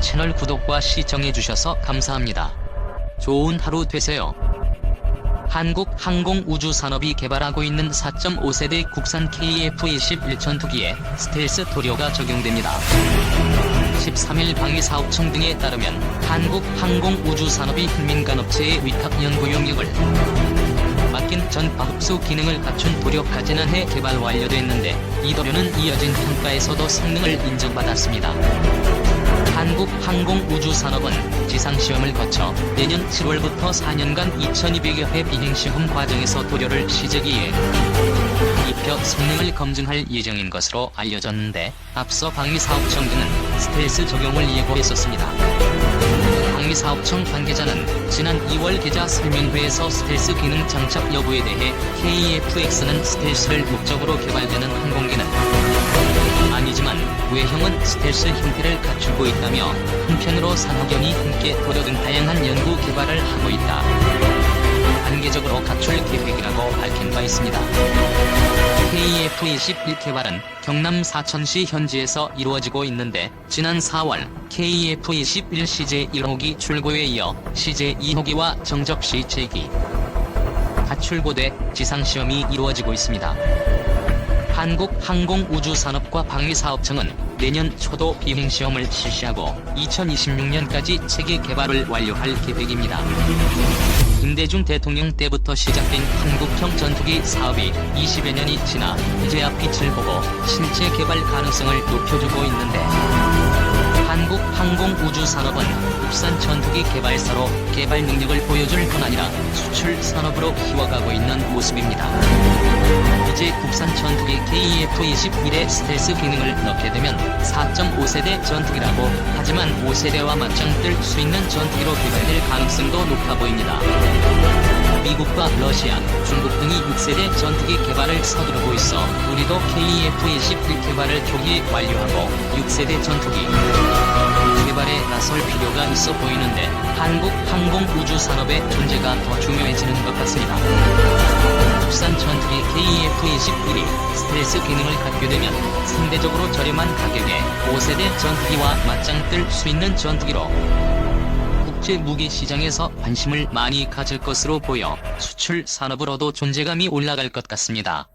채널 구독과 시청해주셔서 감사합니다. 좋은 하루 되세요. 한국항공우주산업이 개발하고 있는 4.5세대 국산 KF-21 전투기에 스텔스 도료가 적용됩니다. 13일 방위사업청 등에 따르면 한국항공우주산업이 흰민간업체의 위탁 연구 용역을 맡긴 전파 흡수 기능을 갖춘 도료까지 지난해 개발 완료됐는데 이 도료는 이어진 평가에서도 성능을 인정받았습니다. 한국항공우주산업은 지상시험을 거쳐 내년 7월부터 4년간 2200여 회 비행시험 과정에서 도료를 시제기에 입혀 성능을 검증할 예정인 것으로 알려졌는데 앞서 방위사업청 등은 스텔스 적용을 예고했었습니다. 방위사업청 관계자는 지난 2월 계좌 설명회에서 스텔스 기능 장착 여부에 대해 KFX는 스텔스를 목적으로 개발되는 항공기는 외형은 스텔스 형태를 갖추고 있다며 한편으로 산업연이 함께 등 다양한 연구 개발을 하고 있다. 단계적으로 갖출 계획이라고 밝힌 바 있습니다. KF-21 개발은 경남 사천시 현지에서 이루어지고 있는데 지난 4월 KF-21 CJ 1호기 출고에 이어 CJ 2호기와 정접시 제기 다 출고돼 지상시험이 이루어지고 있습니다. 한국항공우주산업과 방위사업청은 내년 초도 비행시험을 실시하고 2026년까지 체계 개발을 완료할 계획입니다. 김대중 대통령 때부터 시작된 한국형 전투기 사업이 20여 년이 지나 이제야 빛을 보고 실제 개발 가능성을 높여주고 있는데 항공우주산업은 국산 전투기 개발사로 개발 능력을 보여줄 뿐 아니라 수출 산업으로 키워가고 있는 모습입니다. 이제 국산 전투기 KF-21에 스텔스 기능을 넣게 되면 4.5세대 전투기라고 하지만 5세대와 맞짱 뜰 수 있는 전투기로 개발될 가능성도 높아 보입니다. 미국과 러시아, 중국 등이 6세대 전투기 개발을 서두르고 있어 우리도 KF-21 개발을 초기에 완료하고 6세대 전투기 나설 필요가 있어 보이는데 한국 항공우주산업의 존재가 더 중요해지는 것 같습니다. 국산 전투기 KF-21이 스텔스 기능을 갖게 되면 상대적으로 저렴한 가격에 5세대 전투기와 맞짱 뜰 수 있는 전투기로 국제 무기 시장에서 관심을 많이 가질 것으로 보여 수출 산업으로도 존재감이 올라갈 것 같습니다.